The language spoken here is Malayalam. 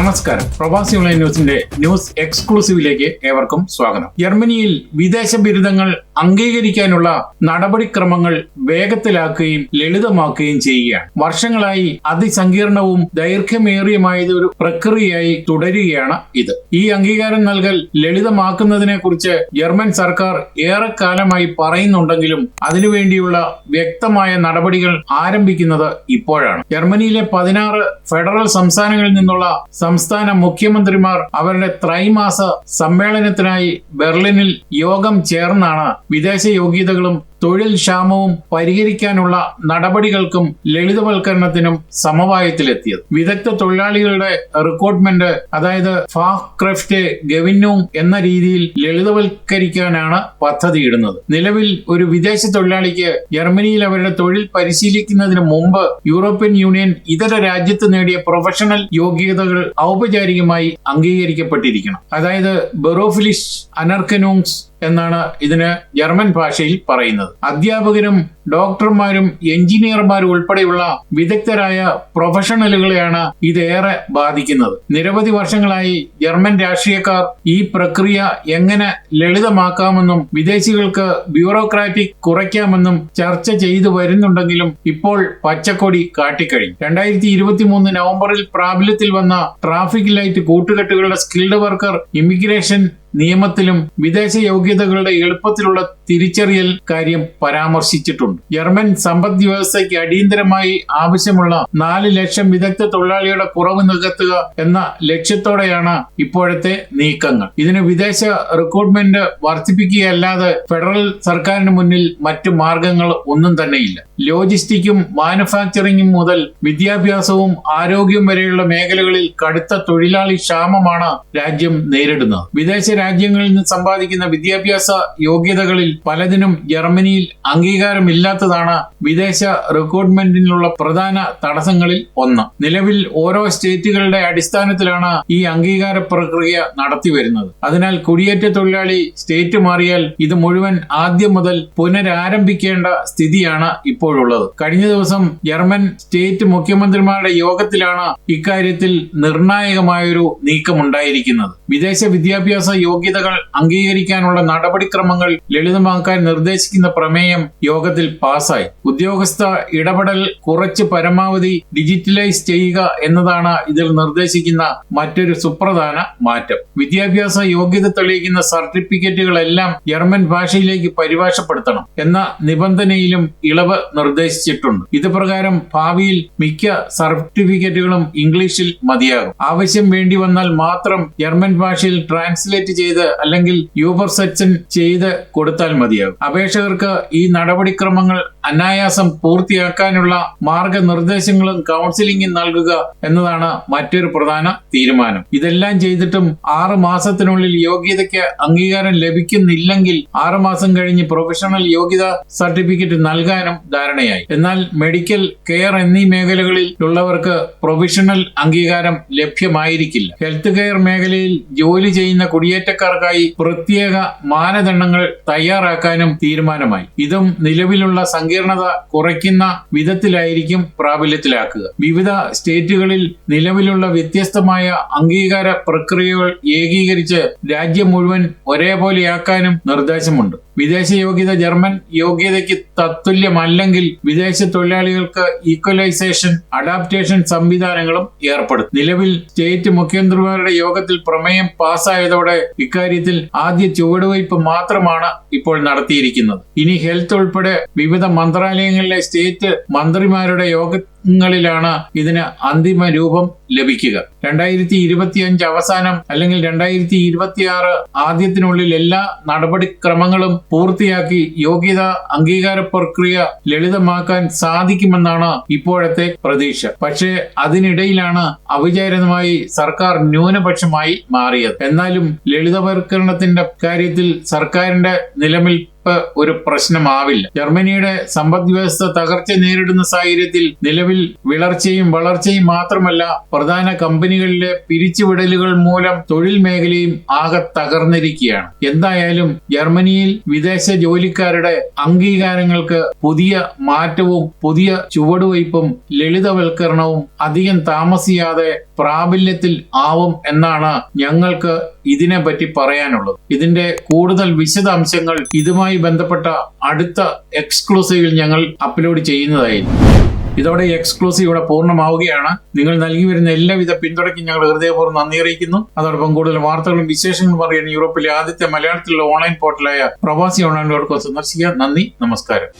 നമസ്കാരം. പ്രവാസി ഓൺലൈൻ ന്യൂസിന്റെ ന്യൂസ് എക്സ്ക്ലൂസീവിലേക്ക് ഏവർക്കും സ്വാഗതം. ജർമ്മനിയിൽ വിദേശ ബിരുദങ്ങൾ അംഗീകരിക്കാനുള്ള നടപടിക്രമങ്ങൾ വേഗത്തിലാക്കുകയും ലളിതമാക്കുകയും ചെയ്യുകയാണ്. വർഷങ്ങളായി അതിസങ്കീർണവും ദൈർഘ്യമേറിയമായത് ഒരു പ്രക്രിയയായി തുടരുകയാണ് ഇത്. ഈ അംഗീകാരം നൽകൽ ലളിതമാക്കുന്നതിനെ കുറിച്ച് ജർമ്മൻ സർക്കാർ ഏറെക്കാലമായി പറയുന്നുണ്ടെങ്കിലും അതിനുവേണ്ടിയുള്ള വ്യക്തമായ നടപടികൾ ആരംഭിക്കുന്നത് ഇപ്പോഴാണ്. ജർമ്മനിയിലെ പതിനാറ് ഫെഡറൽ സംസ്ഥാനങ്ങളിൽ നിന്നുള്ള സംസ്ഥാന മുഖ്യമന്ത്രിമാർ അവരുടെ ത്രൈമാസ സമ്മേളനത്തിനായി ബെർലിനിൽ യോഗം ചേർന്നാണ് വിദേശ യോഗ്യതകളും തൊഴിൽ ക്ഷാമവും പരിഹരിക്കാനുള്ള നടപടികൾക്കും ലളിതവൽക്കരണത്തിനും സമവായത്തിലെത്തിയത്. വിദഗ്ധ തൊഴിലാളികളുടെ റിക്രൂട്ട്മെന്റ് അതായത് ഫാക്രഫ്റ്റ് ഗവിന്യൂ എന്ന രീതിയിൽ ലളിതവൽക്കരിക്കാനാണ് പദ്ധതിയിടുന്നത്. നിലവിൽ ഒരു വിദേശ തൊഴിലാളിക്ക് ജർമ്മനിയിൽ അവരുടെ തൊഴിൽ പരിശീലിക്കുന്നതിന് മുമ്പ് യൂറോപ്യൻ യൂണിയൻ ഇതര രാജ്യത്ത് നേടിയ പ്രൊഫഷണൽ യോഗ്യതകൾ ഔപചാരികമായി അംഗീകരിക്കപ്പെട്ടിരിക്കണം. അതായത് ബെറോഫിലിഷ് അനർക്കനൂങ്സ് എന്നാണ് ഇതിന് ജർമ്മൻ ഭാഷയിൽ പറയുന്നത്. അധ്യാപകരും ഡോക്ടർമാരും എഞ്ചിനീയർമാരും ഉൾപ്പെടെയുള്ള വിദഗ്ധരായ പ്രൊഫഷണലുകളെയാണ് ഇതേറെ ബാധിക്കുന്നത്. നിരവധി വർഷങ്ങളായി ജർമ്മൻ രാഷ്ട്രീയക്കാർ ഈ പ്രക്രിയ എങ്ങനെ ലളിതമാക്കാമെന്നും വിദേശികൾക്ക് ബ്യൂറോക്രാറ്റിക് കുറയ്ക്കാമെന്നും ചർച്ച ചെയ്തു വരുന്നുണ്ടെങ്കിലും ഇപ്പോൾ പച്ചക്കൊടി കാട്ടിക്കഴിഞ്ഞു. രണ്ടായിരത്തി ഇരുപത്തി മൂന്ന് നവംബറിൽ പ്രാബല്യത്തിൽ വന്ന ട്രാഫിക് ലൈറ്റ് കൂട്ടുകെട്ടുകളുടെ സ്കിൽഡ് വർക്കർ ഇമിഗ്രേഷൻ നിയമത്തിലും വിദേശ യോഗ്യതകളുടെ എളുപ്പത്തിലുള്ള തിരിച്ചറിയൽ കാര്യം പരാമർശിച്ചിട്ടുണ്ട്. ജർമ്മൻ സമ്പദ് വ്യവസ്ഥയ്ക്ക് അടിയന്തരമായി ആവശ്യമുള്ള നാല് ലക്ഷം വിദഗ്ധ തൊഴിലാളിയുടെ കുറവ് നികത്തുക എന്ന ലക്ഷ്യത്തോടെയാണ് ഇപ്പോഴത്തെ നീക്കങ്ങൾ. ഇതിന് വിദേശ റിക്രൂട്ട്മെന്റ് വർദ്ധിപ്പിക്കുകയല്ലാതെ ഫെഡറൽ സർക്കാരിന് മുന്നിൽ മറ്റു മാർഗങ്ങൾ ഒന്നും തന്നെയില്ല. ലോജിസ്റ്റിക്കും മാനുഫാക്ചറിംഗും മുതൽ വിദ്യാഭ്യാസവും ആരോഗ്യവും വരെയുള്ള മേഖലകളിൽ കടുത്ത തൊഴിലാളി ക്ഷാമമാണ് രാജ്യം നേരിടുന്നത്. വിദേശ രാജ്യങ്ങളിൽ നിന്ന് സമ്പാദിക്കുന്ന വിദ്യാഭ്യാസ യോഗ്യതകളിൽ പലതിനും ജർമ്മനിയിൽ അംഗീകാരമില്ലാത്തതാണ് വിദേശ റിക്രൂട്ട്മെന്റിനുള്ള പ്രധാന തടസ്സങ്ങളിൽ ഒന്ന്. നിലവിൽ ഓരോ സ്റ്റേറ്റുകളുടെ അടിസ്ഥാനത്തിലാണ് ഈ അംഗീകാര പ്രക്രിയ നടത്തിവരുന്നത്. അതിനാൽ കുടിയേറ്റ തൊഴിലാളി സ്റ്റേറ്റ് മാറിയാൽ ഇത് മുഴുവൻ ആദ്യം മുതൽ പുനരാരംഭിക്കേണ്ട സ്ഥിതിയാണ് ഇപ്പോഴുള്ളത്. കഴിഞ്ഞ ദിവസം ജർമ്മൻ സ്റ്റേറ്റ് മുഖ്യമന്ത്രിമാരുടെ യോഗത്തിലാണ് ഇക്കാര്യത്തിൽ നിർണായകമായൊരു നീക്കമുണ്ടായിരിക്കുന്നത്. വിദേശ വിദ്യാഭ്യാസ യോഗ്യതകൾ അംഗീകരിക്കാനുള്ള നടപടിക്രമങ്ങൾ ലളിതമാക്കാൻ നിർദ്ദേശിക്കുന്ന പ്രമേയം യോഗത്തിൽ പാസായി ഉദ്യോഗസ്ഥ ഇടപെടൽ കുറച്ച് പരമാവധി ഡിജിറ്റലൈസ് ചെയ്യുക എന്നതാണ് ഇതിൽ നിർദ്ദേശിക്കുന്ന മറ്റൊരു സുപ്രധാന മാറ്റം. വിദ്യാഭ്യാസ യോഗ്യത തെളിയിക്കുന്ന സർട്ടിഫിക്കറ്റുകളെല്ലാം ജർമ്മൻ ഭാഷയിലേക്ക് പരിഭാഷപ്പെടുത്തണം എന്ന നിബന്ധനയിലും ഇളവ് നിർദ്ദേശിച്ചിട്ടുണ്ട്. ഇത് പ്രകാരം ഭാവിയിൽ മിക്ക സർട്ടിഫിക്കറ്റുകളും ഇംഗ്ലീഷിൽ മതിയാകും. ആവശ്യം വേണ്ടി വന്നാൽ മാത്രം ജർമ്മൻ ഭാഷയിൽ ട്രാൻസ്ലേറ്റ് ചെയ്ത് അല്ലെങ്കിൽ യൂബർ സെക്ഷൻ ചെയ്ത് കൊടുത്താൽ മതിയാകും. അപേക്ഷകർക്ക് ഈ നടപടിക്രമങ്ങൾ അനായാസം പൂർത്തിയാക്കാനുള്ള മാർഗനിർദ്ദേശങ്ങളും കൗൺസിലിംഗും നൽകുക എന്നതാണ് മറ്റൊരു പ്രധാന തീരുമാനം. ഇതെല്ലാം ചെയ്തിട്ടും ആറു മാസത്തിനുള്ളിൽ യോഗ്യതയ്ക്ക് അംഗീകാരം ലഭിക്കുന്നില്ലെങ്കിൽ ആറു മാസം കഴിഞ്ഞ് പ്രൊഫഷണൽ യോഗ്യത സർട്ടിഫിക്കറ്റ് നൽകാനും ധാരണയായി. എന്നാൽ മെഡിക്കൽ കെയർ എന്നീ മേഖലകളിൽ ഉള്ളവർക്ക് പ്രൊഫഷണൽ അംഗീകാരം ലഭ്യമായിരിക്കില്ല. ഹെൽത്ത് കെയർ മേഖലയിൽ ജോലി ചെയ്യുന്ന കുടിയേറ്റക്കാർക്കായി പ്രത്യേക മാനദണ്ഡങ്ങൾ തയ്യാറാക്കാനും തീരുമാനമായി. ഇതും നിലവിലുള്ള സങ്കീർണത കുറയ്ക്കുന്ന വിധത്തിലായിരിക്കും പ്രാബല്യത്തിലാക്കുക. വിവിധ സ്റ്റേറ്റുകളിൽ നിലവിലുള്ള വ്യത്യസ്തമായ അംഗീകാര പ്രക്രിയകൾ ഏകീകരിച്ച് രാജ്യം മുഴുവൻ ഒരേപോലെയാക്കാനും നിർദ്ദേശമുണ്ട്. വിദേശ യോഗ്യത ജർമ്മൻ യോഗ്യതയ്ക്ക് തത്തുല്യമല്ലെങ്കിൽ വിദേശ തൊഴിലാളികൾക്ക് ഈക്വലൈസേഷൻ അഡാപ്റ്റേഷൻ സംവിധാനങ്ങളും ഏർപ്പെടുത്തും നിലവിൽ സ്റ്റേറ്റ് മുഖ്യമന്ത്രിമാരുടെ യോഗത്തിൽ പ്രമേയം പാസ്സായതോടെ ഇക്കാര്യത്തിൽ ആദ്യ ചുവടുവയ്പ് മാത്രമാണ് ഇപ്പോൾ നടത്തിയിരിക്കുന്നത്. ഇനി ഹെൽത്ത് ഉൾപ്പെടെ വിവിധ മന്ത്രാലയങ്ങളിലെ സ്റ്റേറ്റ് മന്ത്രിമാരുടെ യോഗങ്ങളിലാണ് ഇതിന് അന്തിമ രൂപം ലഭിക്കുക. രണ്ടായിരത്തി ഇരുപത്തിയഞ്ച് അവസാനം അല്ലെങ്കിൽ രണ്ടായിരത്തി ഇരുപത്തിയാറ് ആദ്യത്തിനുള്ളിൽ എല്ലാ നടപടിക്രമങ്ങളും പൂർത്തിയാക്കി യോഗ്യത അംഗീകാര പ്രക്രിയ ലളിതമാക്കാൻ സാധിക്കുമെന്നാണ് ഇപ്പോഴത്തെ പ്രതീക്ഷ. പക്ഷേ അതിനിടയിലാണ് അവിചാരിതമായി സർക്കാർ ന്യൂനപക്ഷമായി മാറിയത്. എന്നാലും ലളിതവൽക്കരണത്തിന്റെ കാര്യത്തിൽ സർക്കാരിന്റെ ഇപ്പൊ ഒരു പ്രശ്നമാവില്ല. ജർമ്മനിയുടെ സമ്പദ് വ്യവസ്ഥ തകർച്ച നേരിടുന്ന സാഹചര്യത്തിൽ നിലവിൽ വിളർച്ചയും വളർച്ചയും മാത്രമല്ല പ്രധാന കമ്പനികളിലെ പിരിച്ചുവിടലുകൾ മൂലം തൊഴിൽ മേഖലയും ആകെ തകർന്നിരിക്കുകയാണ്. എന്തായാലും ജർമ്മനിയിൽ വിദേശ ജോലിക്കാരുടെ അംഗീകാരങ്ങൾക്ക് പുതിയ മാറ്റവും പുതിയ ചുവടുവയ്പും ലളിതവൽക്കരണവും അധികം താമസിയാതെ പ്രാബല്യത്തിൽ ആവും എന്നാണ് ഞങ്ങൾക്ക് ഇതിനെപ്പറ്റി പറയാനുള്ളത്. ഇതിന്റെ കൂടുതൽ വിശദാംശങ്ങൾ ഇതുമായി ബന്ധപ്പെട്ട അടുത്ത എക്സ്ക്ലൂസീവിൽ ഞങ്ങൾ അപ്ലോഡ് ചെയ്യുന്നതായിരിക്കും ഇതോടെ എക്സ്ക്ലൂസീവ് ഇവിടെ പൂർണമാവുകയാണ്. നിങ്ങൾ നൽകി വരുന്ന എല്ലാവിധ പിന്തുണയ്ക്കും ഞങ്ങൾ ഹൃദയപൂർവം നന്ദി അറിയിക്കുന്നു. അതോടൊപ്പം കൂടുതൽ വാർത്തകളും വിശേഷങ്ങളും അറിയാൻ യൂറോപ്പിലെ ആദ്യത്തെ മലയാളത്തിലുള്ള ഓൺലൈൻ പോർട്ടലായ പ്രവാസി ഓൺലൈൻ ഡോട്ട് കോം സന്ദർശിക്കുക. നന്ദി നമസ്കാരം.